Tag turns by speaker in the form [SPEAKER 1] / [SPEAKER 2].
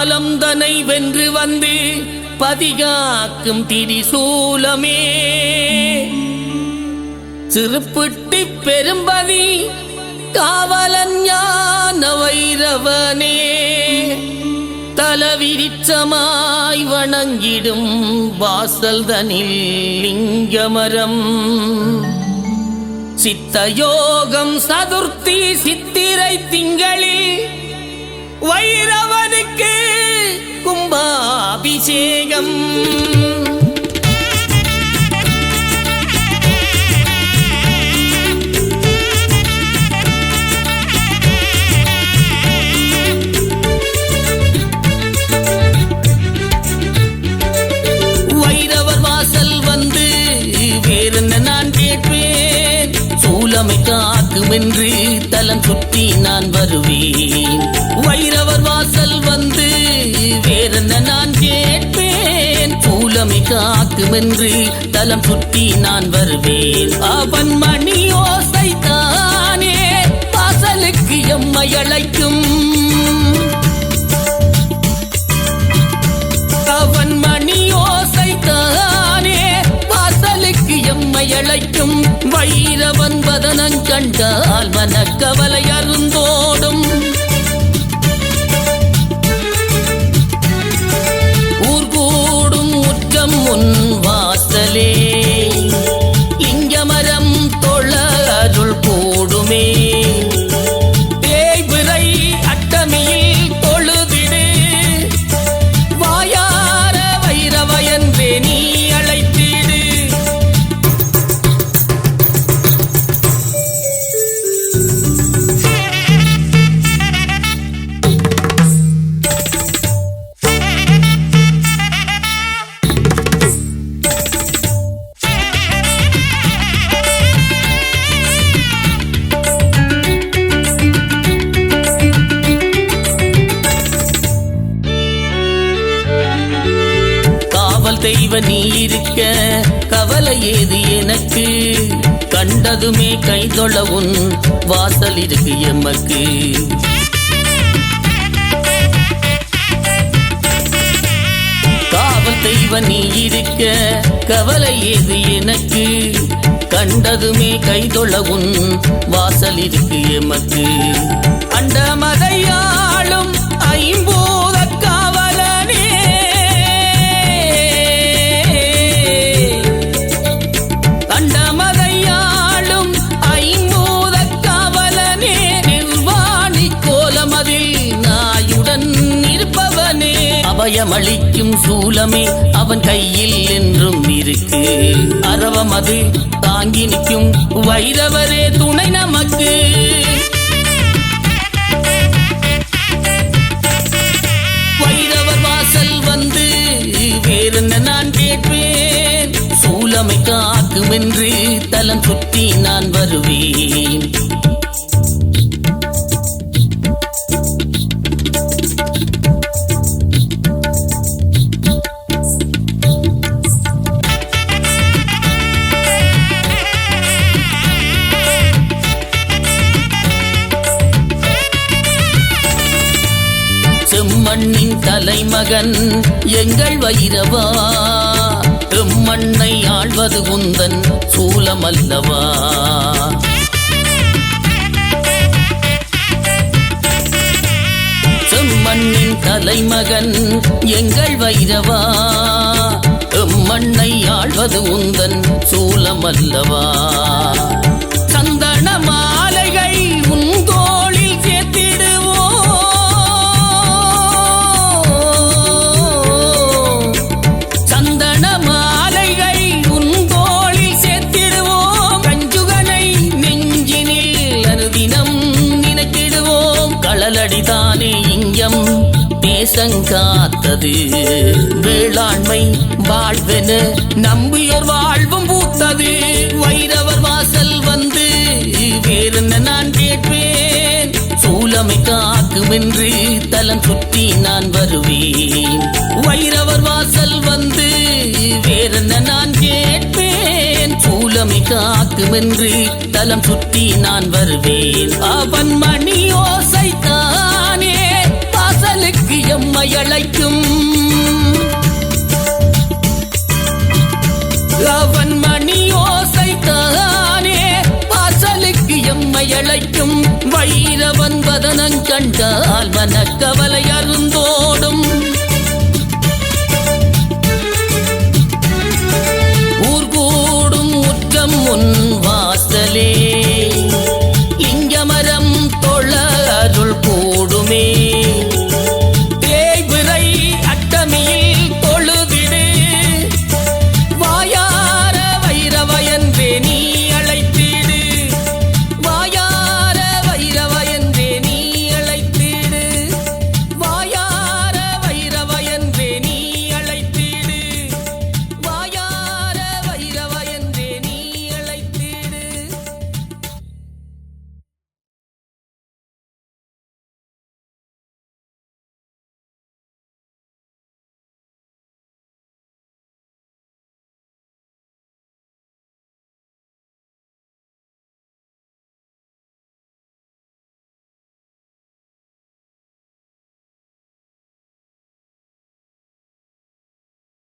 [SPEAKER 1] காலம் தனை வென்று வந்து பதிகாக்கும் திரிசூலமே சிறுப்பிட்டி பெரும்பதி காவலன் ஞான வைரவனே. தலவிரிச்சமாய் வணங்கிடும் வாசல் தனில் லிங்கமரம். சித்தயோகம் சதுர்த்தி சித்திரை திங்களில் வைரவ வைரவனுக்கு கும்பாபிஷேகம். வைரவர் வாசல் வந்து நான் கேட்பேன்? சூலமை வருமென்று தலம் சுற்றி நான் வருவேன். வைரவர் வாசல் வந்து வேறென்ன நான் கேட்பேன்? பூலமை காக்குமென்று தலம் சுற்றி நான் வருவேன். அவன் மணி எம்மை வைரவன் வதனங் கண்டால் மனக்கவலை அருந்தோடும். தெய்வ நீ இருக்க. கவலை ஏது எனக்கு? கண்டதுமே கைதொழ உன் வாசல் இருக்கு எமக்கு. காவல் தெய்வ நீ இருக்க. கவலை ஏது எனக்கு? கண்டதுமே கைதொழ உன் வாசல் இருக்கு எமக்கு. அண்டமதையாளும் பயமளிக்கும் சூலமே அவன் கையில் என்றும் இருக்கு. அரவம் அது தாங்கி நிற்கும். வைரவரே துணை நமக்கு. வைரவர் வாசல் வந்து வேறென்ன நான் கேட்பேன்? சூலமை காக்கும் என்று தலம் சுற்றி நான் வருவேன். செம்மண்ணின் தலைமகன் எங்கள் வைரவா? எம்மண்ணை ஆழ்வது உந்தன் சூலமல்லவா? செம்மண்ணின் தலைமகன் எங்கள் வைரவா? எம்மண்ணை ஆழ்வது உந்தன் சூலமல்லவா? தேசங்காத்தது வேளாண்மை வாழ்வென நம்பியோர் வாழ்வும் பூத்தது. வைரவர் வாசல் வந்து வேறென்ன நான் கேட்பேன். சூழமை காக்கும் என்று தலம் சுற்றி நான் வருவேன். வைரவர் வாசல் வந்து வேறென்ன நான் கேட்பேன். சூழமை காக்கும் என்று தலம் சுற்றி நான் வருவேன். அவன் அழைக்கும் அவன் மணி ஓசை தானே வாசலுக்கு எம்மை அழைக்கும். வழியில வந்ததனங்கண்டால் மனக்கவலை அருந்தோ